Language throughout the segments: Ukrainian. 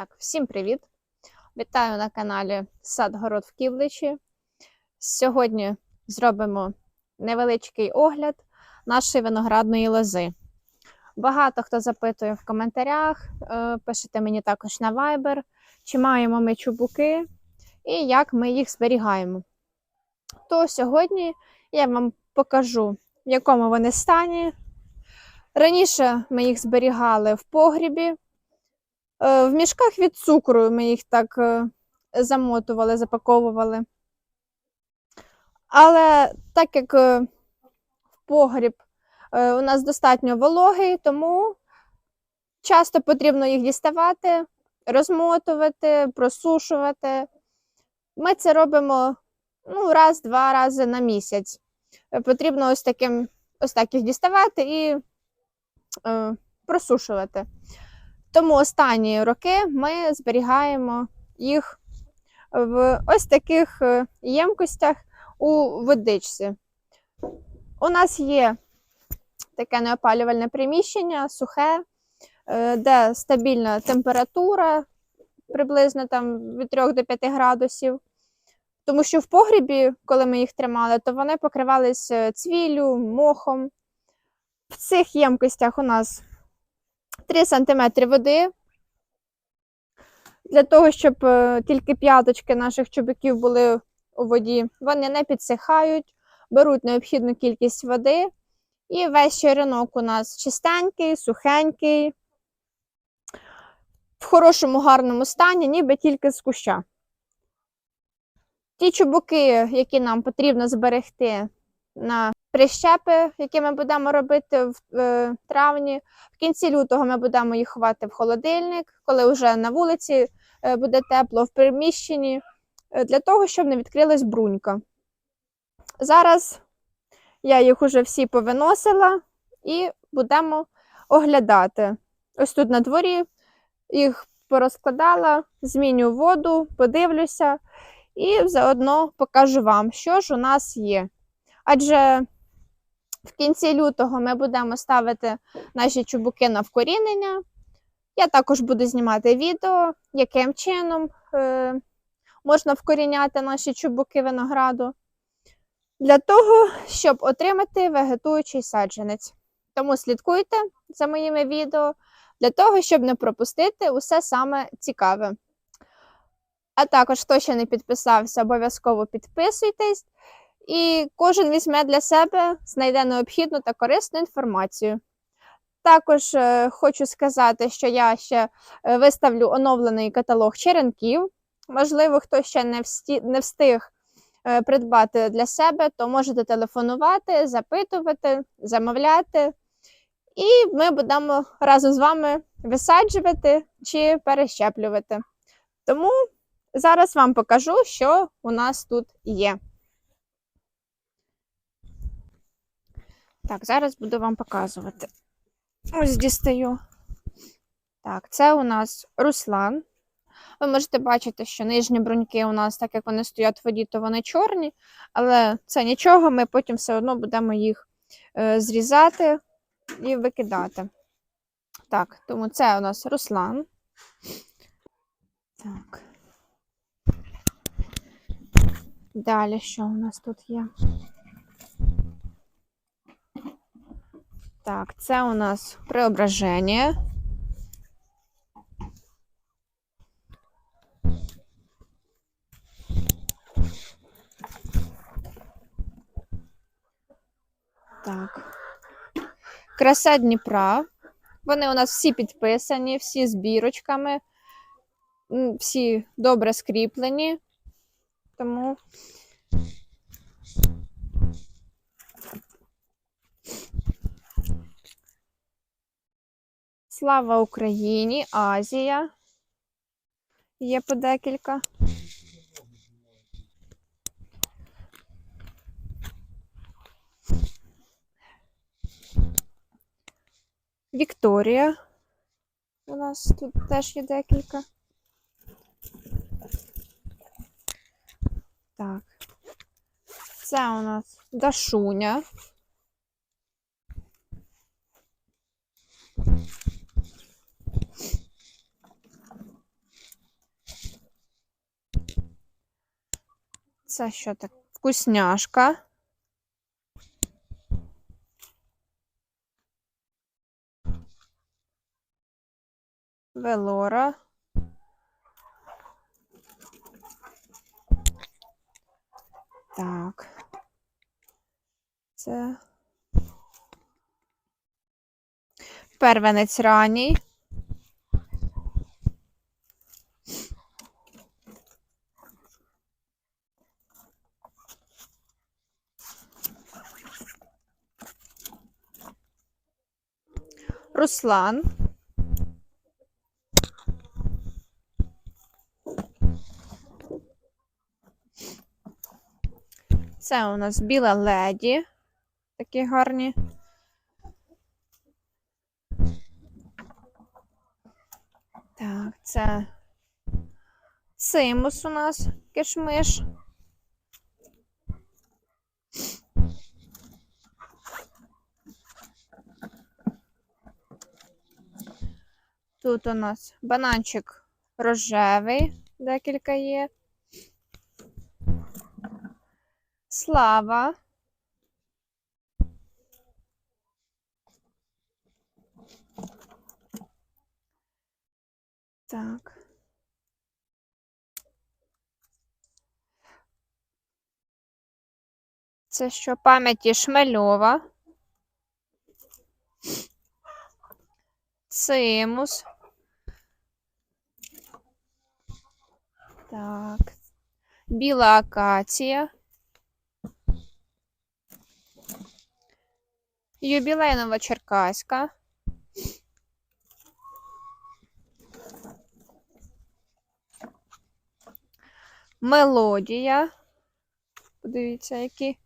Так, всім привіт! Вітаю на каналі Сад Город в Ківличі. Сьогодні зробимо невеличкий огляд нашої виноградної лози. Багато хто запитує в коментарях, е, пишете мені також на Viber, чи маємо ми чубуки і як ми їх зберігаємо. То сьогодні я вам покажу, в якому вони стані. Раніше ми їх зберігали в погрібі. Е, В мішках від цукру ми їх так е, замотували, запаковували. Але так як е, в погріб у нас достатньо вологий, тому часто потрібно їх діставати, розмотувати, просушувати. Ми це робимо ну, раз-два рази на місяць. Потрібно ось таким ось так їх діставати і е, просушувати. Тому останні роки ми зберігаємо їх в ось таких е, ємкостях у водичці. У нас є таке неопалювальне приміщення, сухе, е, де стабільна температура приблизно там від 3 до 5 градусів. Тому що в погрібі, коли ми їх тримали, то вони покривались е, цвіллю, мохом. В цих ємкостях у нас 3 см води. Для того, щоб е, тільки п'яточки наших чубиків були у воді, вони не підсихають, беруть необхідну кількість води. І весь черенок у нас чистенький, сухенький, в хорошому гарному стані, ніби тільки з куща. Ті чубуки, які нам потрібно зберегти на прищепи, які ми будемо робити в е, травні. В кінці лютого ми будемо їх ховати в холодильник, коли вже на вулиці е, буде тепло, в приміщенні, е, для того, щоб не відкрилась брунька. Зараз я їх уже всі повиносила і будемо оглядати. Ось тут на дворі їх порозкладала, зміню воду, подивлюся і заодно покажу вам, що ж у нас є. Адже в кінці лютого ми будемо ставити наші чубуки на вкорінення. Я також буду знімати відео, яким чином е, можна вкоріняти наші чубуки винограду, для того, щоб отримати вегетуючий саджанець. Тому слідкуйте за моїми відео, для того, щоб не пропустити усе саме цікаве. А також, хто ще не підписався, обов'язково підписуйтесь. І кожен візьме для себе, знайде необхідну та корисну інформацію. Також е, хочу сказати, що я ще е, виставлю оновлений каталог черенків. Можливо, хто ще не, всті, не встиг е, придбати для себе, то можете телефонувати, запитувати, замовляти. І ми будемо разом з вами висаджувати чи перещеплювати. Тому зараз вам покажу, що у нас тут є. Так, зараз буду вам показувати. Ось дістаю. Так, це у нас Руслан. Ви можете бачити, що нижні бруньки у нас, так як вони стоять в воді, то вони чорні, але це нічого, ми потім все одно будемо їх е, зрізати і викидати. Так, тому це у нас Руслан. Так. Далі що у нас тут є? Так, це у нас преображення. Так. Краса Дніпра. Вони у нас всі підписані, всі з бірочками, всі добре скріплені. Тому Слава Україні, Азія. Є по декілька. Вікторія. У нас тут теж є декілька. Так. Це у нас Дашуня. Це що так? Вкусняшка. Велора. Так. Це. Первенець ранній. Руслан. Це у нас біла леді. Такі гарні. Так, це симус у нас кишмиш. Тут у нас бананчик рожевий, декілька є. Слава. Так. Це що пам'яті Шмельова. Цимус. Так. Біла акація. Юбілейнова черкаська. Мелодія. Подивіться, які.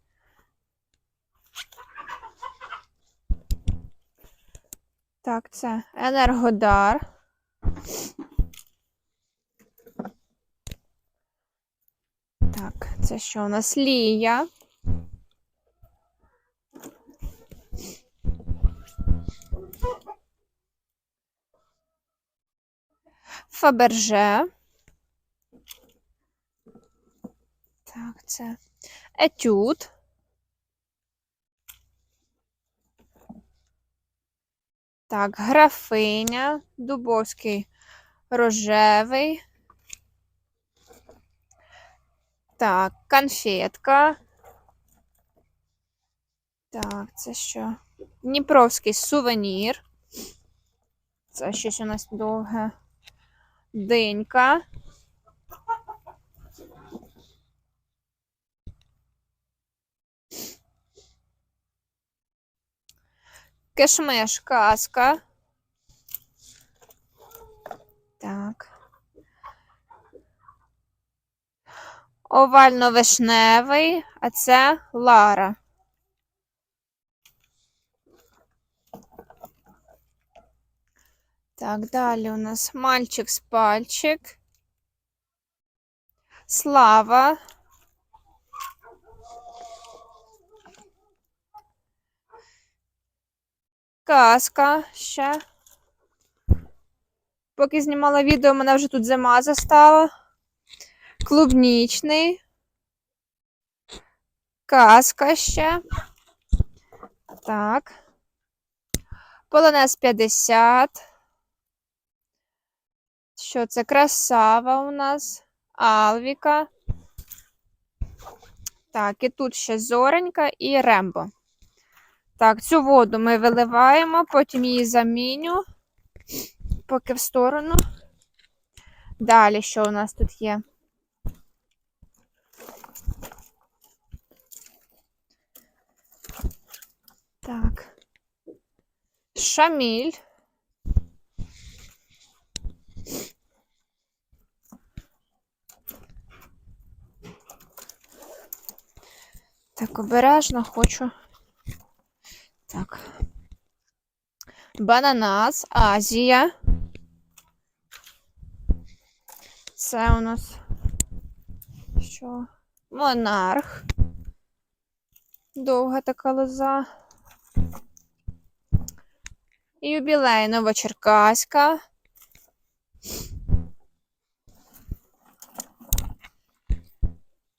Так, це Енергодар. Так, це що у нас Лія? Фаберже. Так, це етюд. Так, графиня, Дубовський рожевий. Так, конфетка. Так, це що? Дніпровський сувенір. Це щось у нас довге. Динька. Кишмиш казка. Так. Овально-вишневий, а це Лара. Так, далі у нас мальчик з пальчик. Слава. Казка ще. Поки знімала відео, мене вже тут зима застала. Клубнічний. Казка ще. Так. Полонез 50. Що це? Красава у нас. Алвіка. Так, і тут ще Зоренька і Рембо. Так, цю воду ми виливаємо, потім її заміню. Поки в сторону. Далі, що у нас тут є? Так. Шаміль. Так, обережно хочу. Так. Бананас, Азія. Це у нас що? Монарх. Довга така лоза. Юбілей Новочеркаська.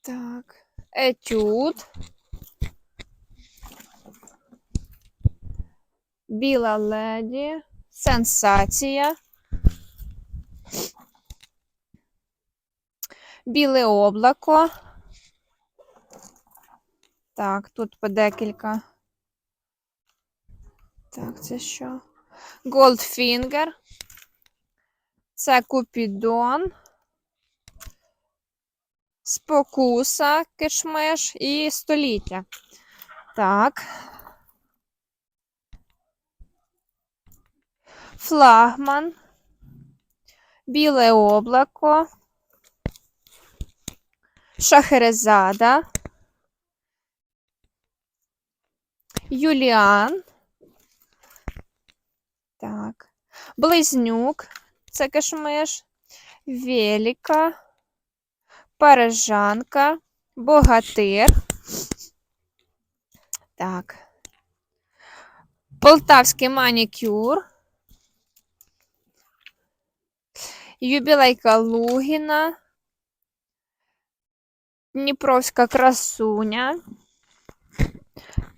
Так. Етюд. Біла леді. Сенсація. Біле облако. Так, тут по декілька. Так, це що? Goldfinger. Це Купідон. Спокуса, кишмиш і століття. Так. Флагман. Біле облако. Шахерезада. Юліан. Так. Близнюк. Це кишмиш. Веліка. Парижанка. Богатир. Так. Полтавський манікюр. Юбілейка Лугіна. Дніпровська красуня.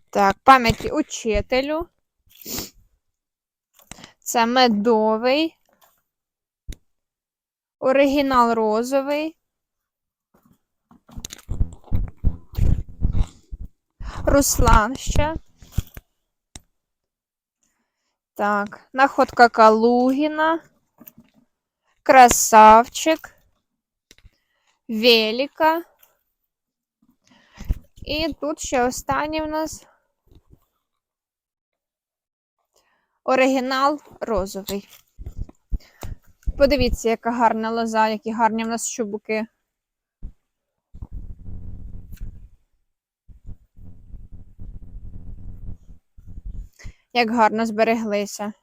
Так, пам'яті учителю. Це медовий. Оригінал розовий. Руслан ще. Так, находка Калугіна. Красавчик. Велика. І тут ще останній в нас оригінал розовий. Подивіться, яка гарна лоза, які гарні в нас чубуки. Як гарно збереглися.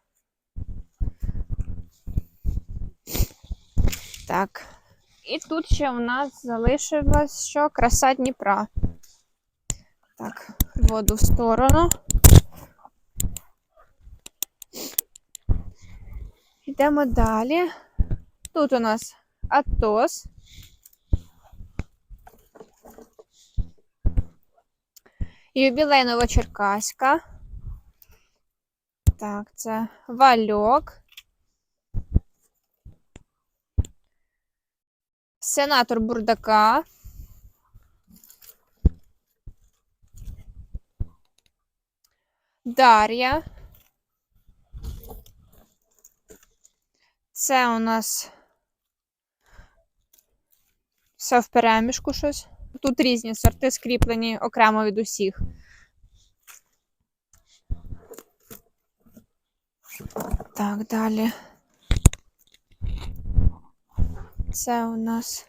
Так. І тут ще у нас залишилось що? Краса Дніпра. Так, воду в сторону. Йдемо далі. Тут у нас Атос. Юбілей Новочеркаська. Так, це Вальок. Сенатор Бурдака. Дар'я. Це у нас все в перемішку щось. Тут різні сорти скріплені окремо від усіх. Так, далі. Це у нас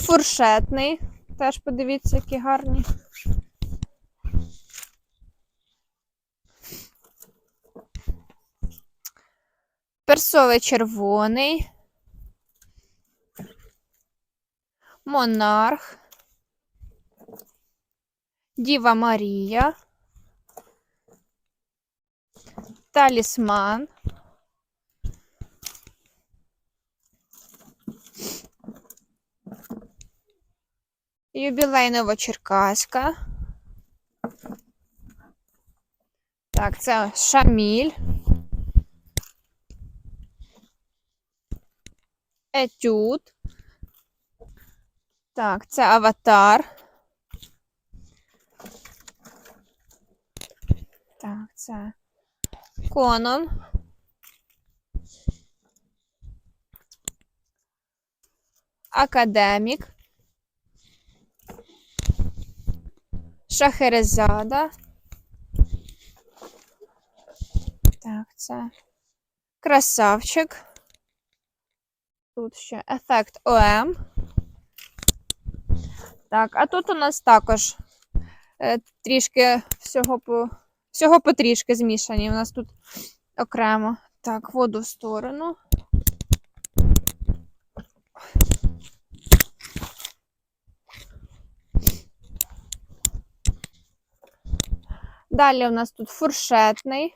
фуршетний. Теж подивіться, які гарні. Персовий червоний. Монарх. Діва Марія. Талісман. Юбілей Новочеркаська. Так, це Шаміль. Етюд. Так, це аватар. Так, це Конон. Академік. Шахерезада. Так, це красавчик. Тут ще ефект ОМ. Так, а тут у нас також е, трішки всього по всього потрішки змішані. У нас тут окремо. Так, воду в сторону. Далее у нас тут фуршетный,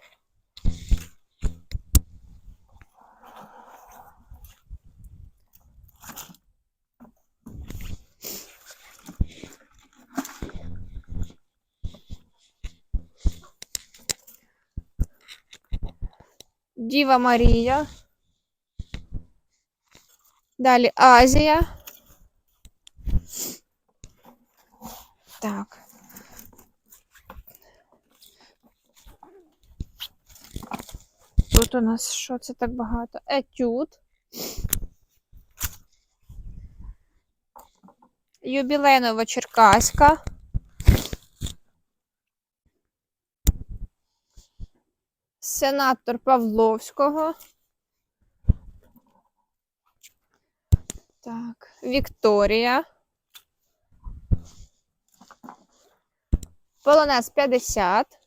Дива Мария, далее Азия, Так. Тут у нас що це так багато? Етюд. Юбілейнова Черкаська. Сенатор Павловського. Так, Вікторія. Полонез 50.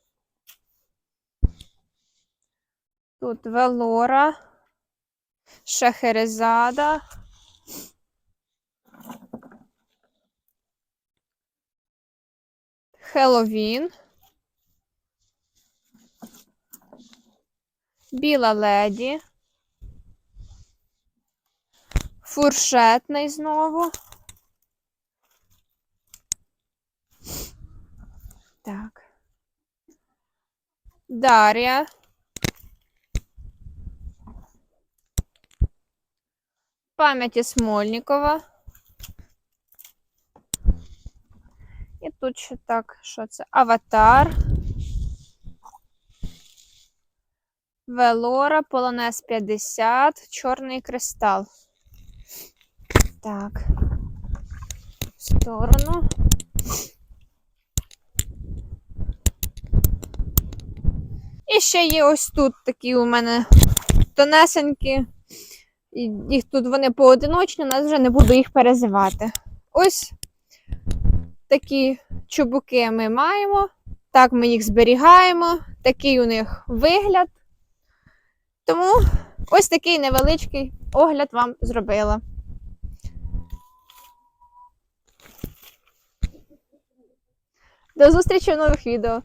Тут Велора. Шахерезада. Хеллоуін. Біла леді. Фуршетний знову. Так. Дар'я. Пам'яті Смольнікова. І тут ще так, що це? Аватар. Велора, Полонез 50, Чорний кристал. Так. В сторону. І ще є ось тут такі у мене тонесенькі. Їх тут вони поодиночні, у нас вже не буду їх перезивати. Ось такі чубуки ми маємо. Так ми їх зберігаємо. Такий у них вигляд. Тому ось такий невеличкий огляд вам зробила. До зустрічі в нових відео.